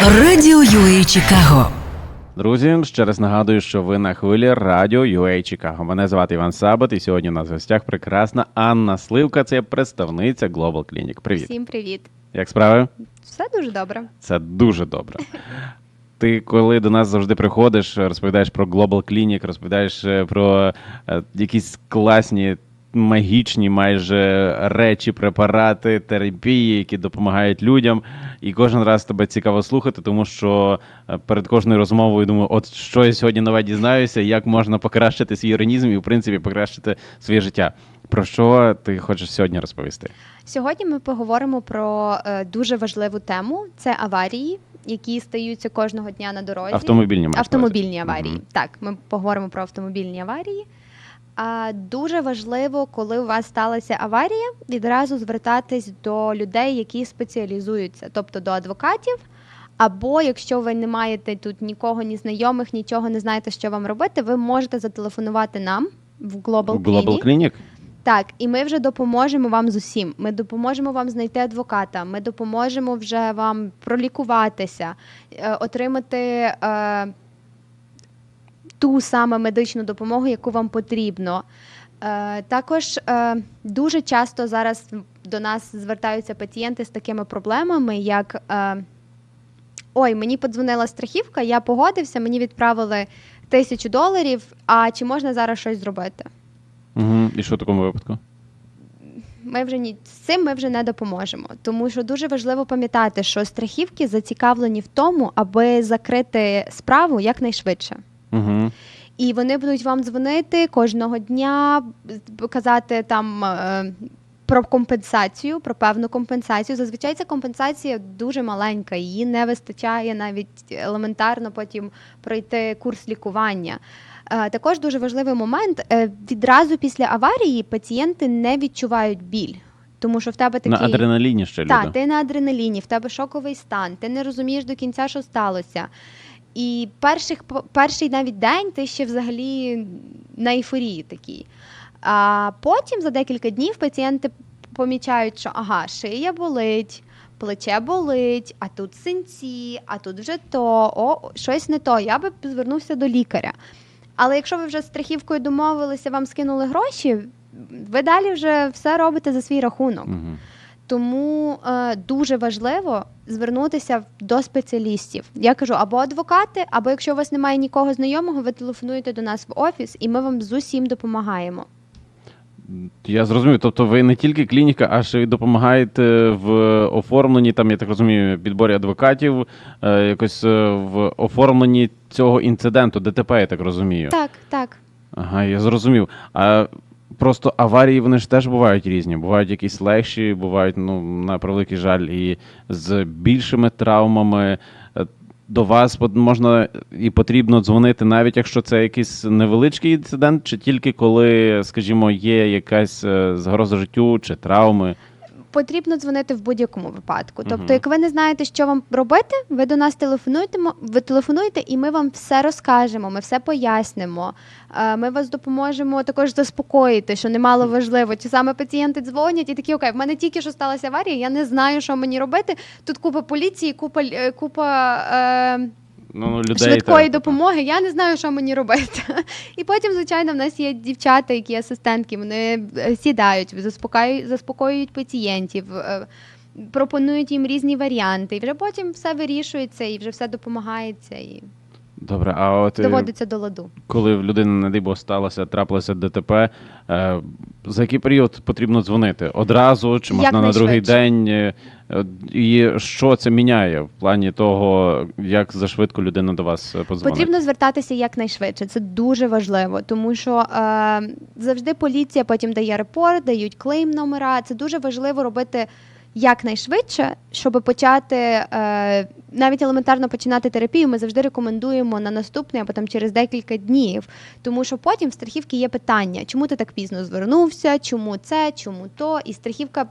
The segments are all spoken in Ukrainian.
Радіо UA Чикаго. Друзі, ще раз нагадую, що ви на хвилі радіо UA Чикаго. Мене звати Іван Сабат, і сьогодні у нас в гостях прекрасна Анна Сливка. Це представниця Global Clinic. Привіт. Всім привіт. Як справи? Все дуже добре. Це дуже добре. Ти, коли до нас завжди приходиш, розповідаєш про Global Clinic, розповідаєш е, про е, якісь класні. Магічні майже речі, препарати, терапії, які допомагають людям. І кожен раз тебе цікаво слухати, тому що е, перед кожною розмовою думаю, от що я сьогодні нове дізнаюся, як можна покращити свій організм і, в принципі, покращити своє життя. Про що ти хочеш сьогодні розповісти? Сьогодні ми поговоримо про е, дуже важливу тему: це аварії, які стаються кожного дня на дорозі. Автомобільні? Автомобільні аварії. Мгм. Так, ми поговоримо про автомобільні аварії. А дуже важливо, коли у вас сталася аварія, відразу звертатись до людей, які спеціалізуються, тобто до адвокатів. Або якщо ви не маєте тут нікого, ні знайомих, нічого не знаєте, що вам робити, ви можете зателефонувати нам в Global, Global Clinic. Clinic? Так, і ми вже допоможемо вам з усім. Ми допоможемо вам знайти адвоката. Ми допоможемо вже вам пролікуватися, е, отримати е, ту саме медичну допомогу, яку вам потрібно. Е, також е, дуже часто зараз до нас звертаються пацієнти з такими проблемами, як е, ой, мені подзвонила страхівка, я погодився, мені відправили тисячу доларів. А чи можна зараз щось зробити? Угу. І що в такому випадку? ми вже ні з цим ми вже не допоможемо. Тому що дуже важливо пам'ятати, що страхівки зацікавлені в тому, аби закрити справу якнайшвидше. Угу. І вони будуть вам дзвонити кожного дня, казати там. е, Про компенсацію, про певну компенсацію. Зазвичай ця компенсація дуже маленька, її не вистачає навіть елементарно потім пройти курс лікування. Е, Також дуже важливий момент: е, відразу після аварії пацієнти не відчувають біль, тому що в тебе такий На адреналіні ще люди. так, ти на адреналіні, в тебе шоковий стан, ти не розумієш до кінця, що сталося. І перших, перший навіть день ти ще взагалі на ейфорії такій. А потім за декілька днів пацієнти помічають, що ага, шия болить, плече болить, а тут синці, а тут вже то, о, щось не то. Я би звернувся до лікаря. Але якщо ви вже з страхівкою домовилися, вам скинули гроші, ви далі вже все робите за свій рахунок. Угу. Тому е, дуже важливо звернутися до спеціалістів. Я кажу, або адвокати, або якщо у вас немає нікого знайомого, ви телефонуєте до нас в офіс, і ми вам з усім допомагаємо. Я зрозумів. Тобто ви не тільки клініка, а ще й допомагаєте в оформленні, там, я так розумію, підборі адвокатів, е, якось е, в оформленні цього інциденту, ДТП, я так розумію. Так, так. Ага, я зрозумів. А просто аварії вони ж теж бувають різні. Бувають якісь легші, бувають, ну, на превеликий жаль, і з більшими травмами. Е, До вас можна і потрібно дзвонити, навіть якщо це якийсь невеличкий інцидент, чи тільки коли, скажімо, є якась е, загроза життю чи травми. Потрібно дзвонити в будь-якому випадку. Тобто, як ви не знаєте, що вам робити, ви до нас телефонуєте, ви телефонуєте, і ми вам все розкажемо, ми все пояснимо. Е, Ми вас допоможемо також заспокоїти, що немало важливо. Чи саме пацієнти дзвонять і такі, окей, в мене тільки що сталася аварія, я не знаю, що мені робити. Тут купа поліції, купа е, купа. Е, Ну, ну, людей швидкої та- допомоги, я не знаю, що мені робити. І потім, звичайно, в нас є дівчата, які асистентки, вони е, сідають, заспокоюють, заспокоюють пацієнтів, е, пропонують їм різні варіанти. І вже потім все вирішується і вже все допомагається і Добре, а от е, доводиться до ладу. коли в людини, не дай Бог, сталося, трапилося ДТП, е, за який період потрібно дзвонити? Одразу чи можна на другий день? Е, І що це міняє в плані того, як зашвидко людина до вас е, подзвонить? Потрібно звертатися якнайшвидше. Це дуже важливо, тому що е, завжди поліція потім дає репорт, дають клейм номера. Це дуже важливо робити якнайшвидше, щоб почати е, навіть елементарно починати терапію. Ми завжди рекомендуємо на наступний або там через декілька днів. Тому що потім в страхівки є питання, чому ти так пізно звернувся, чому це, чому то, і страхівка.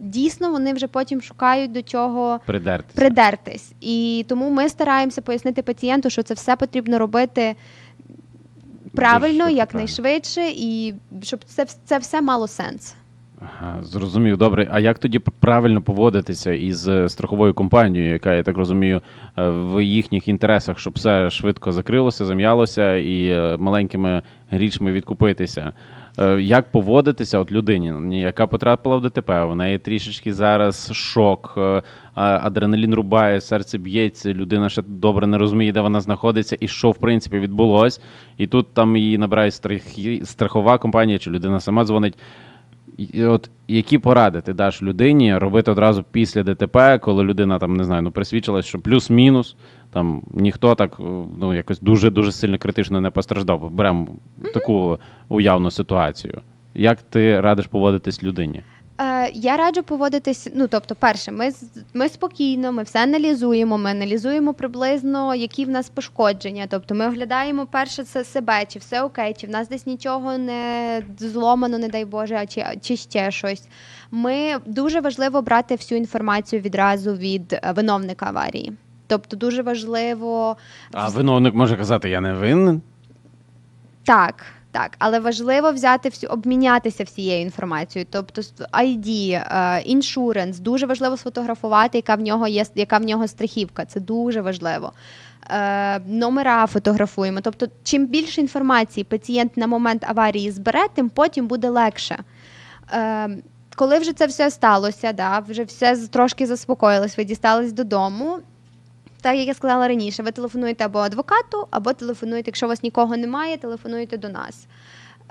Дійсно, вони вже потім шукають до чого Придертися. придертись. І тому ми стараємося пояснити пацієнту, що це все потрібно робити правильно, якнайшвидше, і щоб це, це все мало сенс. Зрозумів. Добре. А як тоді правильно поводитися із е, страховою компанією, яка, я так розумію, е, в їхніх інтересах, щоб все швидко закрилося, зам'ялося і е, маленькими грішми відкупитися? Як поводитися от людині, яка потрапила в ДТП? У неї трішечки зараз шок, адреналін рубає, серце б'ється, людина ще добре не розуміє, де вона знаходиться і що в принципі відбулось. І тут там її набирає страхова компанія, чи людина сама дзвонить. І от які поради ти даш людині робити одразу після ДТП, коли людина там не знаю, ну присвідчилась, що плюс-мінус, там ніхто так е, ну якось дуже дуже сильно критично не постраждав. Беремо таку уявну ситуацію. Як ти радиш поводитись людині? Е, я раджу поводитись. Ну тобто, перше, ми ми спокійно, ми все аналізуємо. Ми аналізуємо приблизно, які в нас пошкодження. Тобто, ми оглядаємо перше це себе, чи все окей, чи в нас десь нічого не зломано, не дай Боже, а чи, чи ще щось. Ми дуже важливо брати всю інформацію відразу від е, виновника аварії. Тобто, дуже важливо А виновник може казати, я не винен. Так, так, але важливо взяти всю обмінятися всією інформацією. Тобто ID, е, іншуренс, дуже важливо сфотографувати, яка в нього є яка в нього страхівка. Це дуже важливо. Е, номера фотографуємо. Тобто, чим більше інформації пацієнт на момент аварії збере, тим потім буде легше. Е, коли вже це все сталося, да, вже все трошки заспокоїлось, ви дістались додому. Так як я сказала раніше, ви телефонуєте або адвокату, або телефонуєте, якщо у вас нікого немає, телефонуєте до нас.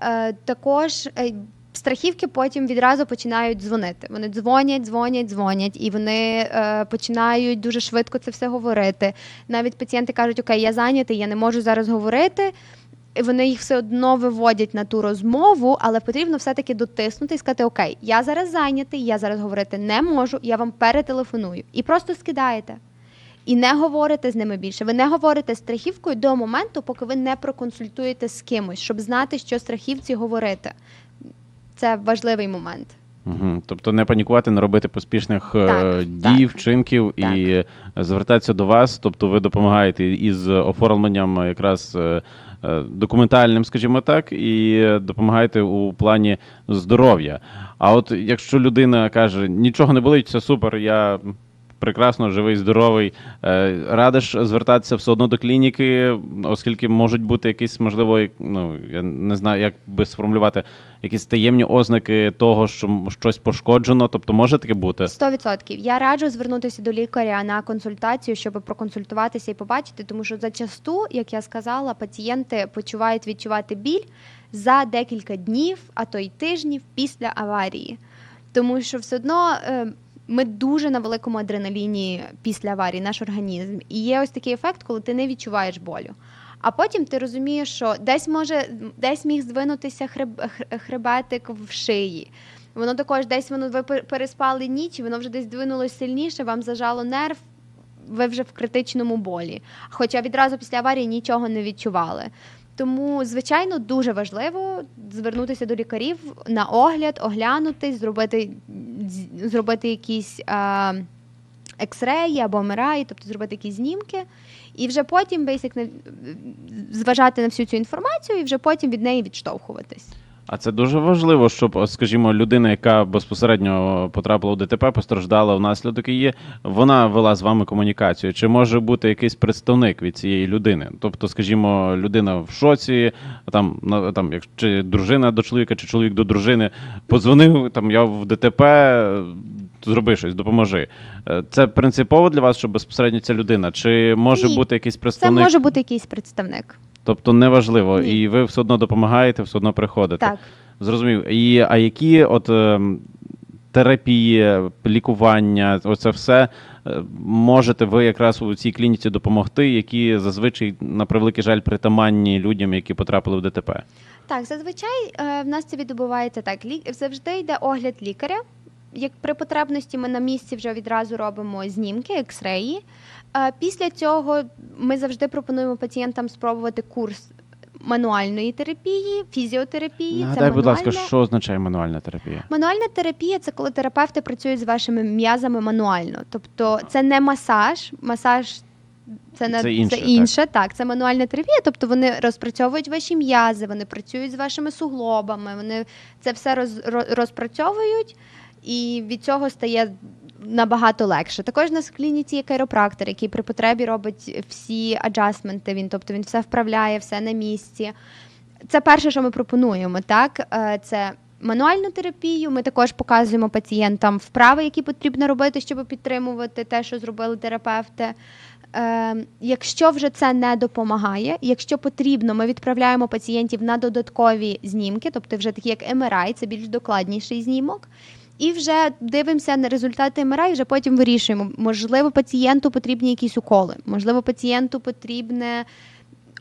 Е, також е, страхівки потім відразу починають дзвонити. Вони дзвонять, дзвонять, дзвонять, і вони е, починають дуже швидко це все говорити. Навіть пацієнти кажуть, окей, я зайнятий, я не можу зараз говорити. І вони їх все одно виводять на ту розмову, але потрібно все-таки дотиснути і сказати: Окей, я зараз зайнятий, я зараз говорити не можу, я вам перетелефоную. І просто скидаєте. І не говорите з ними більше. Ви не говорите страхівкою до моменту, поки ви не проконсультуєте з кимось, щоб знати, що страхівці говорити. Це важливий момент. Угу. Тобто не панікувати, не робити поспішних е, Так, дій, так. вчинків і звертатися до вас. Тобто ви допомагаєте із оформленням якраз е, е, документальним, скажімо так, і допомагаєте у плані здоров'я. А от якщо людина каже, нічого не болить, все супер, я. Прекрасно, живий, здоровий. Е, Радиш звертатися все одно до клініки, оскільки можуть бути якісь, можливо, ну я не знаю, як би сформулювати, якісь таємні ознаки того, що щось пошкоджено. Тобто може таке бути? 100%. Я раджу звернутися до лікаря на консультацію, щоб проконсультуватися і побачити, тому що зачасту, як я сказала, пацієнти почувають відчувати біль за декілька днів, а то й тижнів після аварії. Тому що все одно е, ми дуже на великому адреналіні після аварії, наш організм. І є ось такий ефект, коли ти не відчуваєш болю. А потім ти розумієш, що десь може десь міг здвинутися хреб, хребетик в шиї. Воно також десь воно ви переспали ніч, воно вже десь двинулось сильніше, вам зажало нерв, ви вже в критичному болі. Хоча відразу після аварії нічого не відчували. Тому, звичайно, дуже важливо звернутися до лікарів на огляд, оглянутись, зробити, зробити якісь ексреї або мираї, тобто зробити якісь знімки, і вже потім basic, зважати на всю цю інформацію і вже потім від неї відштовхуватись. А це дуже важливо, щоб, скажімо, людина, яка безпосередньо потрапила в ДТП, постраждала внаслідок її, вона вела з вами комунікацію. Чи може бути якийсь представник від цієї людини? Тобто, скажімо, людина в шоці, там, там, як чи дружина до чоловіка, чи чоловік до дружини, подзвонив, там я в ДТП, зроби щось, допоможи. Е, Це принципово для вас, щоб безпосередньо ця людина? Чи може Ні. бути якийсь представник? Це може бути якийсь представник. Тобто неважливо, Ні. і ви все одно допомагаєте, все одно приходите. Так. Зрозумів. І, а які от ем, терапії, лікування, оце все е, можете ви якраз у цій клініці допомогти, які зазвичай, на превеликий жаль, притаманні людям, які потрапили в ДТП? Так, зазвичай е, в нас це відбувається так. Лі... Завжди йде огляд лікаря. Як при потребності ми на місці вже відразу робимо знімки, екс-реї. Після цього ми завжди пропонуємо пацієнтам спробувати курс мануальної терапії, фізіотерапії. Нагадай, це будь ласка, що означає мануальна терапія? Мануальна терапія це коли терапевти працюють з вашими м'язами мануально. Тобто це не масаж. Масаж Це не Це інше, це так. інше, так. Це мануальна терапія, тобто вони розпрацьовують ваші м'язи, вони працюють з вашими суглобами, вони це все роз, ро- розпрацьовують, і від цього стає набагато легше. Також в клініці є кайропрактор, який при потребі робить всі аджастменти. Він, тобто він все вправляє, все на місці. Це перше, що ми пропонуємо. Так, Е, це мануальну терапію. Ми також показуємо пацієнтам вправи, які потрібно робити, щоб підтримувати те, що зробили терапевти. Е, якщо вже це не допомагає, якщо потрібно, ми відправляємо пацієнтів на додаткові знімки, тобто вже такі як MRI, це більш докладніший знімок. І вже дивимося на результати МРА і вже потім вирішуємо. Можливо, пацієнту потрібні якісь уколи, можливо, пацієнту потрібне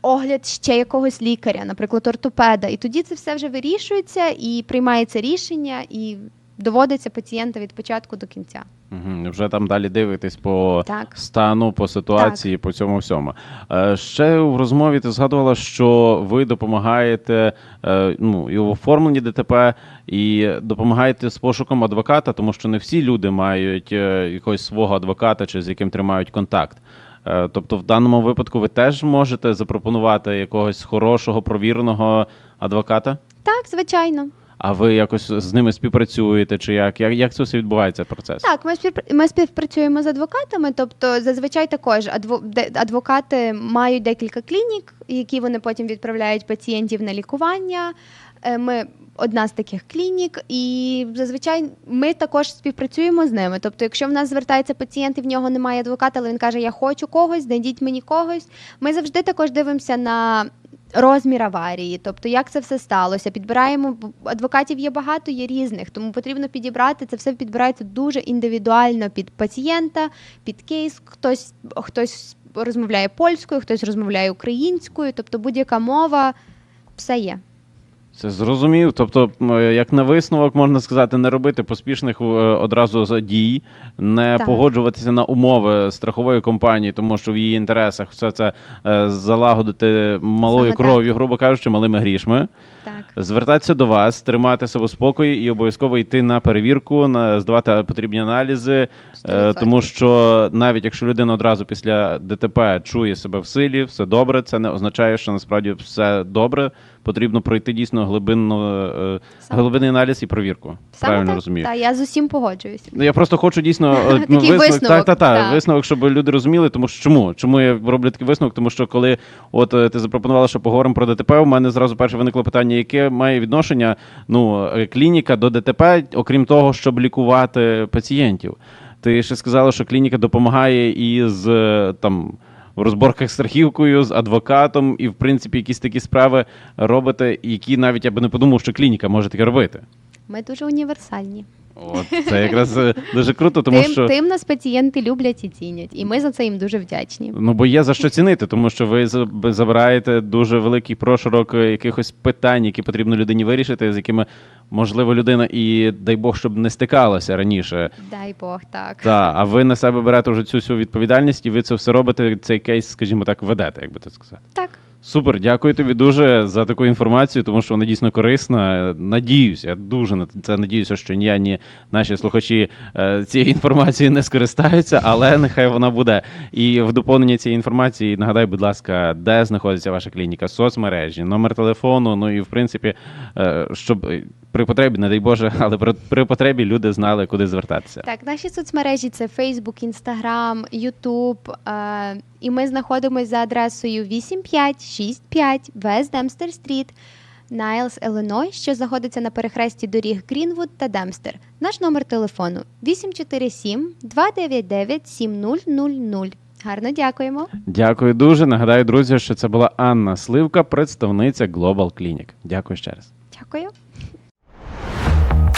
огляд ще якогось лікаря, наприклад, ортопеда. І тоді це все вже вирішується і приймається рішення, і доводиться пацієнта від початку до кінця. Угу. Вже там далі дивитись по Так. стану, по ситуації, по цьому всьому. Е, ще в розмові ти згадувала, що ви допомагаєте е, ну, і в оформленні ДТП, і допомагаєте з пошуком адвоката, тому що не всі люди мають е, якогось свого адвоката чи з яким тримають контакт. Е, Тобто, в даному випадку ви теж можете запропонувати якогось хорошого, провіреного адвоката? Так, звичайно. А ви якось з ними співпрацюєте, чи як? Як, як це все відбувається процес? Так, ми співпра- співпрацюємо з адвокатами. Тобто, зазвичай також адво- адвокати мають декілька клінік, які вони потім відправляють пацієнтів на лікування. Е, Ми одна з таких клінік, і зазвичай ми також співпрацюємо з ними. Тобто, якщо в нас звертається пацієнт і в нього немає адвоката, але він каже, я хочу когось, знайдіть мені когось. Ми завжди також дивимося на. Розмір аварії, тобто як це все сталося, підбираємо адвокатів є багато, є різних, тому потрібно підібрати це все підбирається дуже індивідуально під пацієнта, під кейс. Хтось хтось розмовляє польською, хтось розмовляє українською, тобто будь-яка мова, все є. Це зрозумів. Тобто, як на висновок можна сказати, не робити поспішних е, одразу дій, не Так. погоджуватися на умови страхової компанії, тому що в її інтересах все це е, залагодити малою Саме кров'ю, грубо кажучи, малими грішми. Так. Звертатися до вас, тримати себе в спокої і обов'язково йти на перевірку, на здавати потрібні аналізи, е, 100%. тому що навіть якщо людина одразу після ДТП чує себе в силі, все добре, це не означає, що насправді все добре. Потрібно пройти дійсно глибинно, е, глибинний аналіз і перевірку. Саме Правильно так. розумію. Та, я з усім погоджуюся. Ну, Я просто хочу дійсно е, ну, Такий висновок, та, та, та, так. висновок, щоб люди розуміли, тому що чому? Чому я роблю такий висновок? Тому що коли от е, ти запропонувала, що поговоримо про ДТП, у мене зразу перше виникло питання, яке має відношення ну, е, клініка до ДТП, окрім того, щоб лікувати пацієнтів. Ти ще сказала, що клініка допомагає і з е, там. В розборках з страхівкою, з адвокатом, і в принципі якісь такі справи робите, які навіть я би не подумав, що клініка може таке робити. Ми дуже універсальні. От це якраз е, дуже круто, тому тим, що тим нас пацієнти люблять і цінять, і ми за це їм дуже вдячні. Ну, бо є за що цінити, тому що ви за- ви забираєте дуже великий прошарок е, якихось питань, які потрібно людині вирішити, з якими можливо людина і дай Бог, щоб не стикалася раніше. Дай Бог, так. Та, а ви на себе берете вже цю всю відповідальність, і ви це все робите. Цей кейс, скажімо так, ведете, як би так сказати. Так. Супер, дякую тобі дуже за таку інформацію, тому що вона дійсно корисна. Надіюся, я дуже на це надіюся, що ні я, ні наші слухачі цієї інформації не скористаються, але нехай вона буде. І в доповнення цієї інформації нагадай, будь ласка, де знаходиться ваша клініка, соцмережі, номер телефону. Ну і в принципі, е, щоб е, при потребі, не дай Боже, але при, при потребі люди знали, куди звертатися. Так, наші соцмережі це Facebook, Instagram, YouTube. Е, і ми знаходимося за адресою 8565 West Dempster Street, Найлс, Іллиной, що знаходиться на перехресті доріг Грінвуд та Демстер. Наш номер телефону 847 299 7000. Гарно дякуємо. Дякую дуже. Нагадаю, друзі, що це була Анна Сливка, представниця Global Clinic. Дякую ще раз. Дякую.